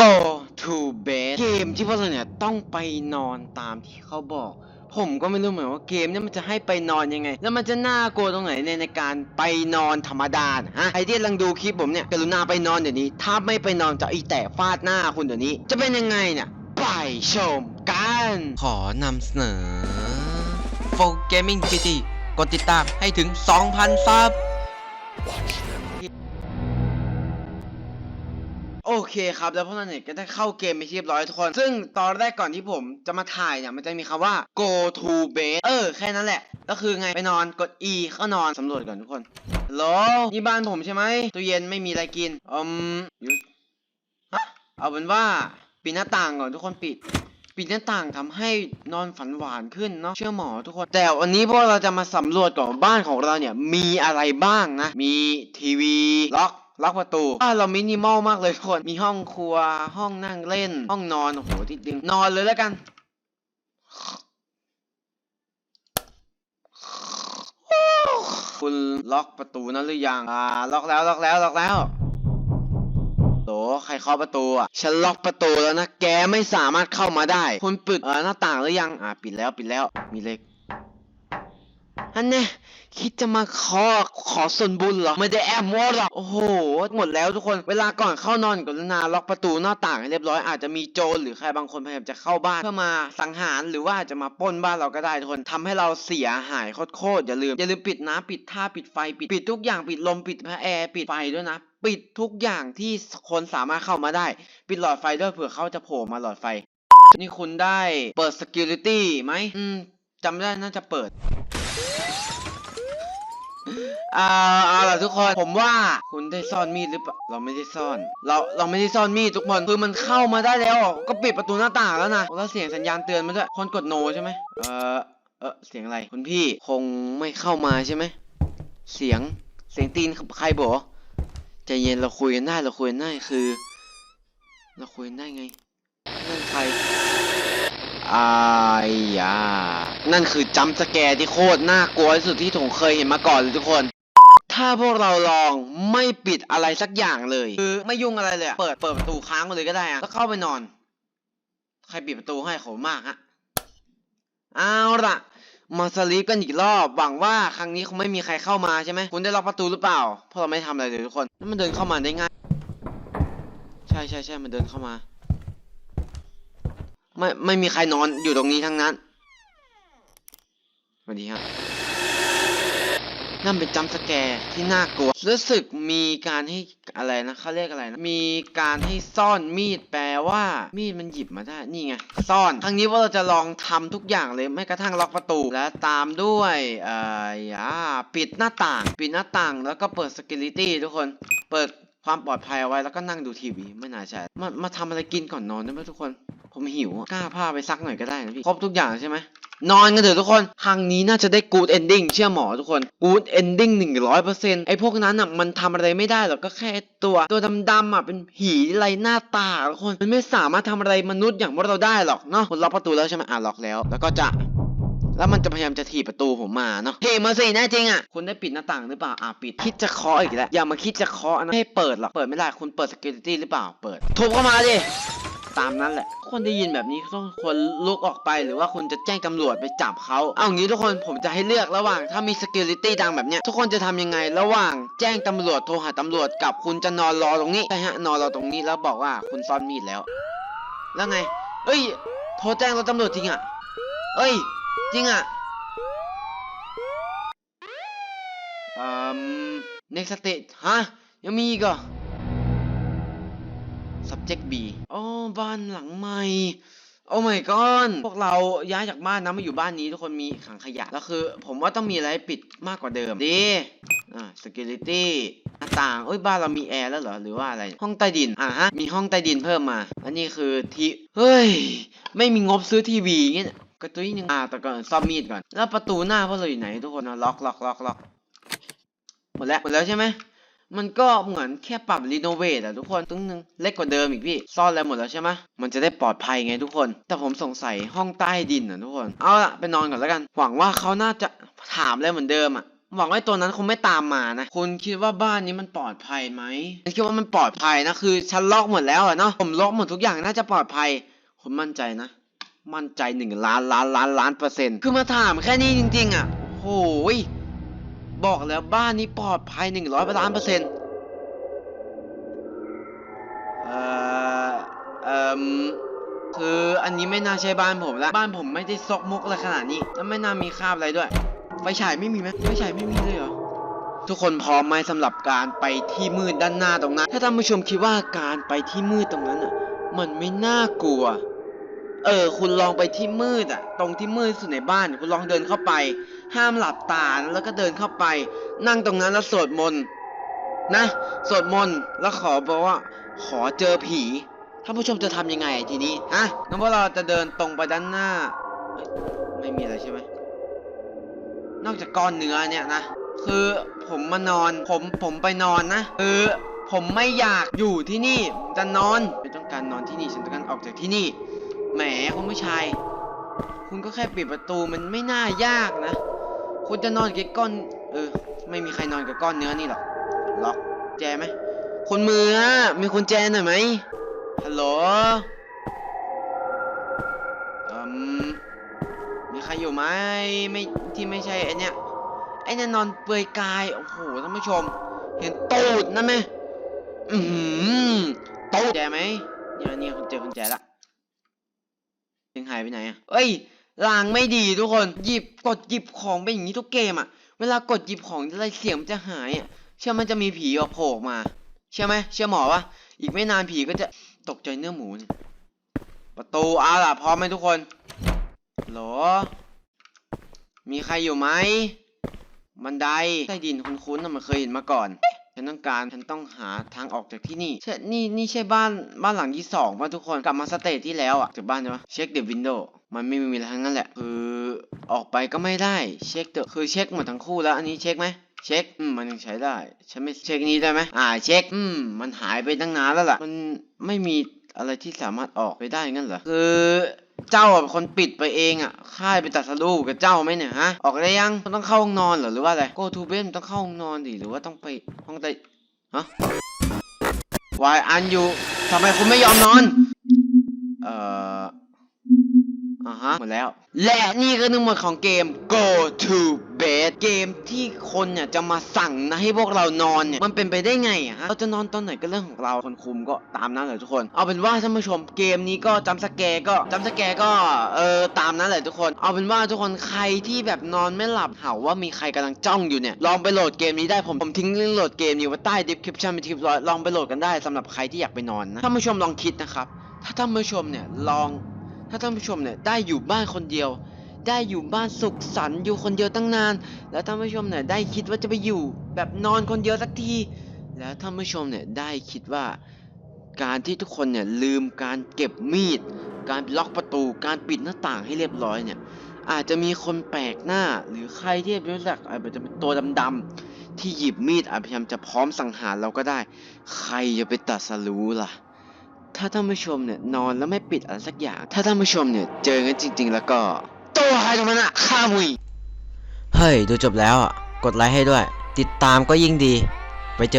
Go to bed เกมที่พวกเราเนี่ยต้องไปนอนตามที่เขาบอก ผมก็ไม่รู้เหมือนว่าเกมเนี่ยมันจะให้ไปนอนยังไง แล้วมันจะน่ากลัวตรงไหนในในการไปนอนธรรมดาฮะใครที่กำลังดูคลิปผมเนี่ยกรุณาไปนอนเดี๋ยวนี้ ถ้าไม่ไปนอนจะอีแตะฟาดหน้าคุณเดี๋ยวนี้ จะเป็นยังไงเนี่ยไปชมกัน ขอนำเสนอ f o r Gaming City กดติดตามให้ถึง 2,000 ซับ เคครับแล้วพวกเราเนี่ยก็ได้เข้าเกมไปที่เรียบร้อยทุกคน ซึ่งตอนแรกก่อนที่ผมจะมาถ่ายเนี่ยมันจะมีคำว่า go to bed เออแค่นั้นแหละ ก็คือไงไปนอนกด e เข้านอนสำรวจก่อนทุกคนฮัลโหลนี่บ้านผมใช่ไหมตู้เย็นไม่มีอะไรกินอืมหยุดฮะเอาเป็นว่าปิดหน้าต่างก่อนทุกคนปิดปิดหน้าต่างทำให้นอนฝันหวานขึ้นเนาะเชื่อหมอทุกคน แต่วันนี้พวกเราจะมาสำรวจก่อนบ้านของเราเนี่ยมีอะไรบ้างนะ มีทีวีล็อก ล็อกประตูบ้านเรามินิมอลมากเลยทุกคน มีห้องครัว ห้องนั่งเล่น ห้องนอน โอ้โหที่ดึง นอนเลยแล้วกัน คุณล็อกประตูนั้นหรือยัง อ่า ล็อกแล้วล็อกแล้วล็อกแล้วโหใครเคาะประตูอะ ฉันล็อกประตูแล้วนะ แกไม่สามารถเข้ามาได้ คุณปิดเออหน้าต่างหรือยัง อ่า ปิดแล้วปิดแล้ว มีเลขฮันเน่ คิดจะมาขอขอส่วนบุญเหรอไม่ได้แอบมัวหรอกโอ้โหหมดแล้วทุกคนเวลาก่อนเข้านอนกรุณาล็อกประตูหน้าต่างให้เรียบร้อยอาจจะมีโจรหรือใครบางคนพยายามจะเข้าบ้านเพื่อมาสังหารหรือว่าจะมาปล้นบ้านเราก็ได้ทุกคนทำให้เราเสียหายโคตรๆอย่าลืมอย่าลืมปิดน้ำปิดท่าปิดไฟปิดปิดทุกอย่างปิดลมปิดแอร์ปิดไฟด้วยนะปิดทุกอย่างที่คนสามารถเข้ามาได้ ปิดหลอดไฟด้วยเผื่อเขาจะโผล่มาหลอดไฟ นี่คุณได้เปิด security ไหมอืมจำได้น่าจะเปิด อ่าเอาล่ะทุกคนผมว่าคุณได้ซ่อนมีดหรือเปล่าเราไม่ได้ซ่อน เราเราไม่ได้ซ่อนมีดทุกคนคือมันเข้ามาได้แล้วก็ปิดประตูหน้าต่างแล้วนะแล้วเสียงสัญญาณเตือนมาด้วยคนกดโนใช่ไหมเออเออเสียงอะไรคุณพี่คงไม่เข้ามาใช่ไหมเสียงเสียงตีนใครบอกใจเย็นเราคุยกันได้เราคุยกันได้คือ เราคุยกันได้ไงนั่นใครอายยา นั่นคือจัมสแกร์ที่โคตรน่ากลัวที่สุดที่ผมเคยเห็นมาก่อนเลยทุกคน ถ้าพวกเราลองไม่ปิดอะไรสักอย่างเลย คือไม่ยุ่งอะไรเลยอะเปิดเปิดประตูค้างไปเลยก็ได้อะแล้วเข้าไปนอน ใครปิดประตูให้ขอบคุณมากฮะเอาละมาสลีปกันอีกรอบหวังว่าครั้งนี้คงไม่มีใครเข้ามาใช่ไหมคุณได้ล็อกประตูหรือเปล่าเพราะเราไม่ทำอะไรเลยทุกคนแล้วมันเดินเข้ามาได้ง่าย ใช่ใช่ใช่มันเดินเข้ามา ไม่ไม่มีใครนอนอยู่ตรงนี้ทั้งนั้น วัสดีครับนั่นเป็นจัมสแกร์ที่น่ากลัวรู้สึกมีการให้อะไรนะเขาเรียกอะไรนะมีการให้ซ่อนมีดแปลว่า มีดมันหยิบมาได้นี่ไงซ่อนครั้งนี้ว่าเราจะลองทำทุกอย่างเลยไม่กระทั่งล็อกประตูและตามด้วยเอ่ออ่าปิดหน้าต่าง ปิดหน้าต่างแล้วก็เปิด security ทุกคนเปิดความปลอดภัยเอาไว้แล้วก็นั่งดูทีวีไม่น่าใช่มามาทำอะไรกินก่อนนอนได้ไหมทุกคน ผมหิวอะกล้าผ้าไปซักหน่อยก็ได้นะพี่ครบทุกอย่างใช่ไหม นอนกันเถอะทุกคนครั้งนี้น่าจะได้ good ending เชื่อหมอทุกคน good ending หนึ่งร้อยเปอร์เซ็นต์ไอพวกนั้นอะมันทำอะไรไม่ได้หรอกก็แค่ตัว ตัวดำๆอะเป็นผีไรหน้าตาทุกคนมันไม่สามารถทำอะไรมนุษย์อย่างพวกเราได้หรอกเนาะคุณล็อกประตูแล้วใช่ไหมอะล็อกแล้ว แล้วก็จะแล้วมันจะพยายามจะถีบประตูผมมาเนาะถีบมาสิแน่จริงอะ คุณได้ปิดหน้าต่างหรือเปล่า อะปิด คิดจะเคาะอีกแล้ว อย่ามาคิดจะเคาะนะให้เปิดหรอก เปิดไม่ได้ คุณเปิด security หรือเปล่า เปิด ทุบเข้ามาดิ ตามนั้นแหละ คนได้ยินแบบนี้ต้องควรลุกออกไปหรือว่าคุณจะแจ้งตำรวจไปจับเขาเอางี้ทุกคนผมจะให้เลือกระหว่าง ถ้ามี security ดังแบบเนี้ยทุกคนจะทำยังไงระหว่าง แจ้งตำรวจโทรหาตำรวจกับคุณจะนอนรอตรงนี้ใช่ฮะนอนรอตรงนี้แล้วบอกว่าคุณซ่อนมีดแล้ว แล้วไง เอ้ย โทรแจ้งรถตำรวจจริงอะ เอ้ย จริงอะอืม next stage ฮะยังมีอีกเหรอ subject B อ๋อบ้านหลังใหม่โอ้ my god พวกเราย้ายจากบ้านนะมาอยู่บ้านนี้ทุกคนมีขังขยะแล้วคือ ผมว่าต้องมีอะไรปิดมากกว่าเดิมดีอ่า security หน้าต่างเอ้ยบ้านเรามีแอร์แล้วเหรอหรือว่าอะไร ห้องใต้ดินอ่าฮะมีห้องใต้ดินเพิ่มมา อันนี้คือทีเฮ้ย ไม่มีงบซื้อทีวีเงี้ยกระตุ้ยหนึงอ่าแต่ก่อนซ่อมมีดก่อน แล้วประตูหน้าพวกเราอยู่ไหนทุกคนนะล็อกล็อกล็อกล็อกหมดแล้วหมดแล้วใช่ไหม มันก็เหมือนแค่ปรับรีโนเวทอะทุกคนตึ้งนึงเล็กกว่าเดิมอีกพี่ ซ่อนอะไรหมดแล้วใช่ไหมมันจะได้ปลอดภัยไงทุกคน แต่ผมสงสัยห้องใต้ดินอะทุกคน เอาละไปนอนก่อนแล้วกัน หวังว่าเขาน่าจะถามอะไรเหมือนเดิมอะหวังว่าตัวนั้นคงไม่ตามมานะ คุณคิดว่าบ้านนี้มันปลอดภัยไหมฉันคิดว่ามันปลอดภัยนะ คือฉันล็อกหมดแล้วอะเนาะ ผมล็อกหมดทุกอย่างน่าจะปลอดภัยคุณมั่นใจนะ มั่นใจหนึ่งล้านล้านล้านล้านเปอร์เซ็นต์ คือมาถามแค่นี้จริงๆอะโอ้ย บอกแล้วบ้านนี้ปลอดภัยหนึ่งร้อยล้านเปอร์เซ็นต์เอ่อเอ่มคืออันนี้ไม่น่าใช่บ้านผมละบ้านผมไม่ได้ซอกมกอะไรขนาดนี้แล้วไม่น่ามีคราบอะไรด้วยไฟฉายไม่มีไหมไฟฉายไม่มีเลยเหรอทุกคนพร้อมไหมสำหรับการไปที่มืดด้านหน้าตรงนั้น ถ้าท่านผู้ชมคิดว่าการไปที่มืดตรงนั้นอะ มันไม่น่ากลัว เออ คุณลองไปที่มืดอะ ตรงที่มืดสุดในบ้าน คุณลองเดินเข้าไป ห้ามหลับตาแล้วก็เดินเข้าไป นั่งตรงนั้นแล้วสวดมนต์นะสวดมนต์แล้วขอบอกว่า ขอเจอผีท่านผู้ชมจะทำยังไงทีนี้ฮะงั้นพวกเราจะเดินตรงไปด้านหน้า ไม่มีอะไรใช่ไหมนอกจากก้อนเนื้อเนี่ยนะคือผมมานอนผมผมไปนอนนะคือผมไม่อยากอยู่ที่นี่จะนอนไม่ต้องการนอนที่นี่ฉันต้องการออกจากที่นี่แหมคุณผู้ชาย คุณก็แค่ปิดประตูมันไม่น่ายากนะ คุณจะนอนกับก้อนเออ ไม่มีใครนอนกับก้อนเนื้อนี่หรอกล็อกแจไหมคุณมือมีคุณแจหน่อยไหมฮัลโหลอืมมีใครอยู่ไหมไม่ที่ไม่ใช่ไอเนี้ยไอเนี่ยนอนเปลือยกายโอ้โหท่านผู้ชม เห็นตูดนั่นไหมอือหือตูดแจไหมเนี่ยเนี่ยคุณเจอคุณแจละยังหายไปไหนอะเอ้ย ลางไม่ดีทุกคนหยิบกดหยิบของเป็นอย่างนี้ทุกเกมอะเวลากดหยิบของอะไรเสียงมันจะหายอะเชื่อมันจะมีผีออกโผล่มาเชื่อไหมเชื่อหมอวะอีกไม่นานผีก็จะตกใจเนื้อหมูเนี่ยประตูเอาล่ะพร้อมไหมทุกคนโหลมีใครอยู่ไหมบันไดใต้ดินคุ้นๆนะมันเคยเห็นมาก่อน ฉันต้องการฉันต้องหาทางออกจากที่นี่ใช่นี่นี่ใช่บ้านบ้านหลังที่สองป่ะทุกคนกลับมาสเตจที่แล้วอะจากบ้านใช่ปะเช็คเดอะวินโดว์มันไม่มีอะไรทั้งนั้นแหละ คือออกไปก็ไม่ได้เช็คเดอะคือเช็คหมดทั้งคู่แล้วอันนี้เช็คไหมเช็คอืมมันยังใช้ได้ฉันไม่เช็คนี้ได้ไหมอ่าเช็คอืมมันหายไปตั้งนานแล้วล่ะ มันไม่มีอะไรที่สามารถออกไปได้งั้นเหรอคือ เจ้าเป็นคนปิดไปเองอะค่ายไปตัดสรูปกับเจ้าไหมเนี่ยฮะ ออกได้ยังต้องเข้าห้องนอนเหรอหรือว่าอะไรโกทูเบนต้องเข้าห้องนอนดิหรือว่าต้องไปห้องใต้ฮะวายอันอยู่ทำไมคุณไม่ยอมนอน เอ่อ อ่าฮะหมดแล้ว และนี่ก็ทั้งหมดของเกม Go to Bed เกมที่คนเนี่ยจะมาสั่งนะให้พวกเรานอนเนี่ยมันเป็นไปได้ไงอะฮะเราจะนอนตอนไหนก็เรื่องของเราคนคุมก็ตามนั้นเลยทุกคน เอาเป็นว่าท่านผู้ชมเกมนี้ก็จำสแกร์ก็จำสแกร์ก็เออตามนั้นแหละทุกคน เอาเป็นว่าทุกคนใครที่แบบนอนไม่หลับเห่าว่ามีใครกำลังจ้องอยู่เนี่ยลองไปโหลดเกมนี้ได้ผมผมทิ้งลิงก์โหลดเกมนี้ไว้ใต้ description เป็นที่เรียบร้อยลองไปโหลดกันได้สำหรับใครที่อยากไปนอนนะท่านผู้ชมลองคิดนะครับถ้าท่านผู้ชมเนี่ยลอง ถ้าท่านผู้ชมเนี่ยได้อยู่บ้านคนเดียว ได้อยู่บ้านสุขสันต์อยู่คนเดียวตั้งนาน แล้วท่านผู้ชมเนี่ยได้คิดว่าจะไปอยู่ แบบนอนคนเดียวสักที แล้วท่านผู้ชมเนี่ยได้คิดว่า การที่ทุกคนเนี่ยลืมการเก็บมีด การล็อกประตู การปิดหน้าต่างให้เรียบร้อยเนี่ยอาจจะมีคนแปลกหน้าหรือใครที่ไม่รู้จักอาจจะเป็นตัวดำๆที่หยิบมีดอาจพยายามจะพร้อมสังหารเราก็ได้ ใครจะไปตัดสรู้ล่ะ ถ้าท่านผู้ชมเนี่ยนอนแล้วไม่ปิดอะไรสักอย่าง ถ้าท่านผู้ชมเนี่ยเจอกันจริง ๆ แล้วก็ตัวใครตรงนั้นอะฆ่ามุยเฮ้ย ดูจบแล้วอะ กดไลค์ให้ด้วย ติดตามก็ยิ่งดี ไปเจอกัน